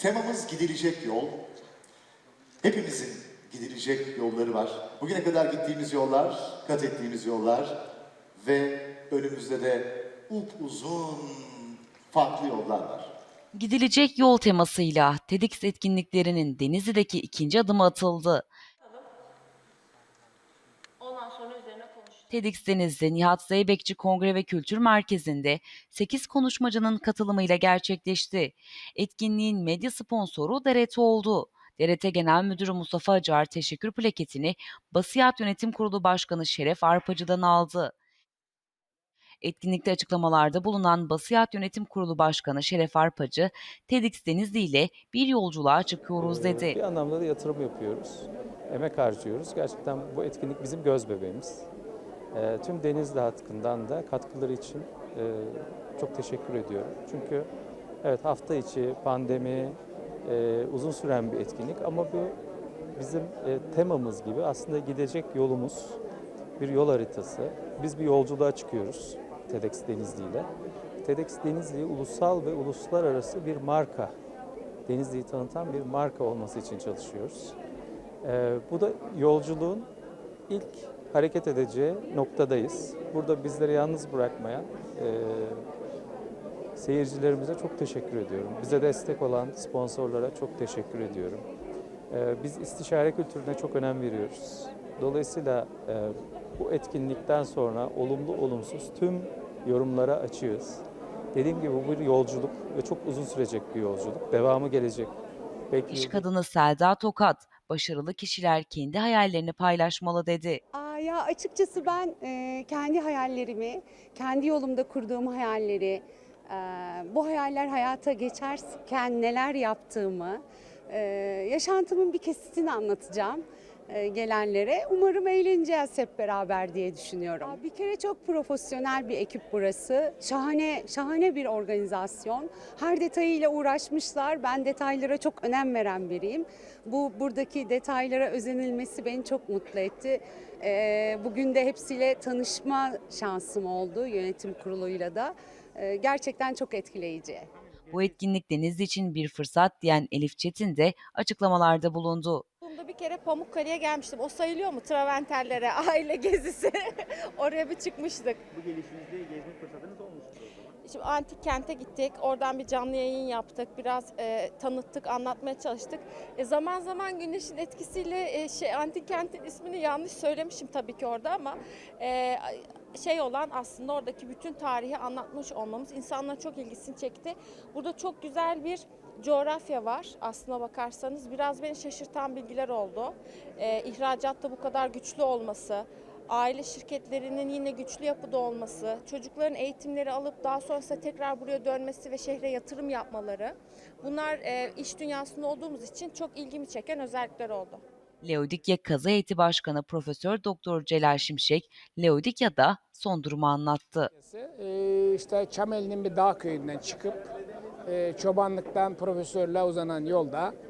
Temamız gidilecek yol. Hepimizin gidilecek yolları var. Bugüne kadar gittiğimiz yollar, kat ettiğimiz yollar ve önümüzde de upuzun farklı yollar var. Gidilecek yol temasıyla TEDx etkinliklerinin Denizli'deki ikinci adımı atıldı. TEDx Denizli Nihat Zeybekçi Kongre ve Kültür Merkezi'nde 8 konuşmacının katılımıyla gerçekleşti. Etkinliğin medya sponsoru DRT oldu. DRT Genel Müdürü Mustafa Acar teşekkür plaketini Basiyat Yönetim Kurulu Başkanı Şeref Arpacı'dan aldı. Etkinlikte açıklamalarda bulunan Basiyat Yönetim Kurulu Başkanı Şeref Arpacı, TEDx Denizli ile bir yolculuğa çıkıyoruz dedi. Bir anlamda da yatırım yapıyoruz. Emek harcıyoruz. Gerçekten bu etkinlik bizim göz bebeğimiz. Ee, tüm Denizli hakkından da katkıları için e, çok teşekkür ediyorum. Çünkü evet hafta içi pandemi e, uzun süren bir etkinlik ama bu bizim e, temamız gibi aslında gidecek yolumuz bir yol haritası. Biz bir yolculuğa çıkıyoruz TEDx Denizli ile. TEDx Denizli'yi ulusal ve uluslararası bir marka Denizli'yi tanıtan bir marka olması için çalışıyoruz. Ee, bu da yolculuğun ilk hareket edeceği noktadayız. Burada bizleri yalnız bırakmayan e, seyircilerimize çok teşekkür ediyorum. Bize destek olan sponsorlara çok teşekkür ediyorum. Ee, biz istişare kültürüne çok önem veriyoruz. Dolayısıyla e, bu etkinlikten sonra olumlu olumsuz tüm yorumlara açığız. Dediğim gibi bu bir yolculuk ve çok uzun sürecek bir yolculuk. Devamı gelecek. Belki İş kadını Selda Tokat, başarılı kişiler kendi hayallerini paylaşmalı dedi. Aa, ya açıkçası ben e, kendi hayallerimi, kendi yolumda kurduğum hayalleri, e, bu hayaller hayata geçerken neler yaptığımı, e, yaşantımın bir kesitini anlatacağım gelenlere. Umarım eğleneceğiz hep beraber diye düşünüyorum. Aa, Bir kere çok profesyonel bir ekip burası. Şahane, şahane bir organizasyon. Her detayıyla uğraşmışlar. Ben detaylara çok önem veren biriyim. Bu buradaki detaylara özenilmesi beni çok mutlu etti. Ee, bugün de hepsiyle tanışma şansım oldu yönetim kuruluyla da. Ee, gerçekten çok etkileyici. Bu etkinlik Denizli için bir fırsat diyen Elif Çetin de açıklamalarda bulundu. Bir kere Pamukkale'ye gelmiştim. O sayılıyor mu? Traventerlere, aile gezisi. Oraya bir çıkmıştık. Bu gelişinizde gezme zaman. Şimdi antik kente gittik. Oradan bir canlı yayın yaptık. Biraz e, tanıttık, anlatmaya çalıştık. E, zaman zaman güneşin etkisiyle e, şey antik kentin ismini yanlış söylemişim tabii ki orada ama e, şey olan aslında oradaki bütün tarihi anlatmış olmamız insanların çok ilgisini çekti. Burada çok güzel bir coğrafya var aslına bakarsanız. Biraz beni şaşırtan bilgiler oldu. E, ihracatta bu kadar güçlü olması, aile şirketlerinin yine güçlü yapıda olması, çocukların eğitimleri alıp daha sonrasında tekrar buraya dönmesi ve şehre yatırım yapmaları. Bunlar e, iş dünyasında olduğumuz için çok ilgimi çeken özellikler oldu. Leodikya Kazı Heyeti Başkanı Profesör Doktor Celal Şimşek, Leodikya'da son durumu anlattı. Ee, işte Çameli'nin bir dağ köyünden çıkıp e, çobanlıktan profesörle uzanan yolda e,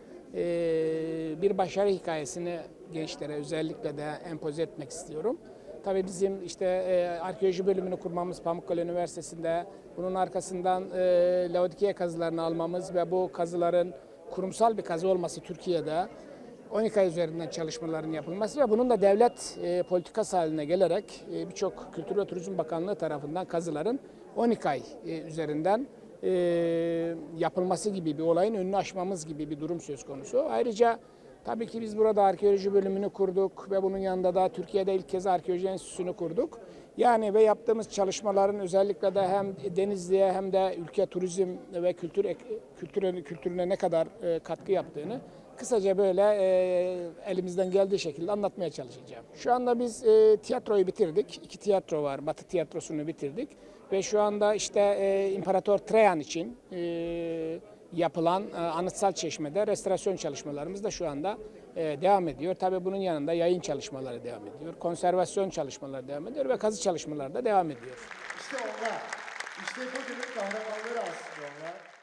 bir başarı hikayesini gençlere özellikle de empoze etmek istiyorum. Tabii bizim işte e, arkeoloji bölümünü kurmamız Pamukkale Üniversitesi'nde, bunun arkasından e, Laodikya kazılarını almamız ve bu kazıların kurumsal bir kazı olması Türkiye'de 12 ay üzerinden çalışmaların yapılması ve bunun da devlet e, politikası haline gelerek e, birçok Kültür ve Turizm Bakanlığı tarafından kazıların 12 ay e, üzerinden e, yapılması gibi bir olayın önünü aşmamız gibi bir durum söz konusu. Ayrıca tabii ki biz burada arkeoloji bölümünü kurduk ve bunun yanında da Türkiye'de ilk kez arkeoloji enstitüsünü kurduk. Yani ve yaptığımız çalışmaların özellikle de hem Denizli'ye hem de ülke turizm ve kültür kültürüne, kültürüne ne kadar e, katkı yaptığını kısaca böyle e, elimizden geldiği şekilde anlatmaya çalışacağım. Şu anda biz e, tiyatroyu bitirdik. İki tiyatro var. Batı tiyatrosunu bitirdik. Ve şu anda işte e, İmparator Trajan için e, yapılan e, anıtsal çeşmede restorasyon çalışmalarımız da şu anda e, devam ediyor. Tabii bunun yanında yayın çalışmaları devam ediyor. Konservasyon çalışmaları devam ediyor ve kazı çalışmaları da devam ediyor. İşte onlar, işte bugünün kahramanları aslında onlar.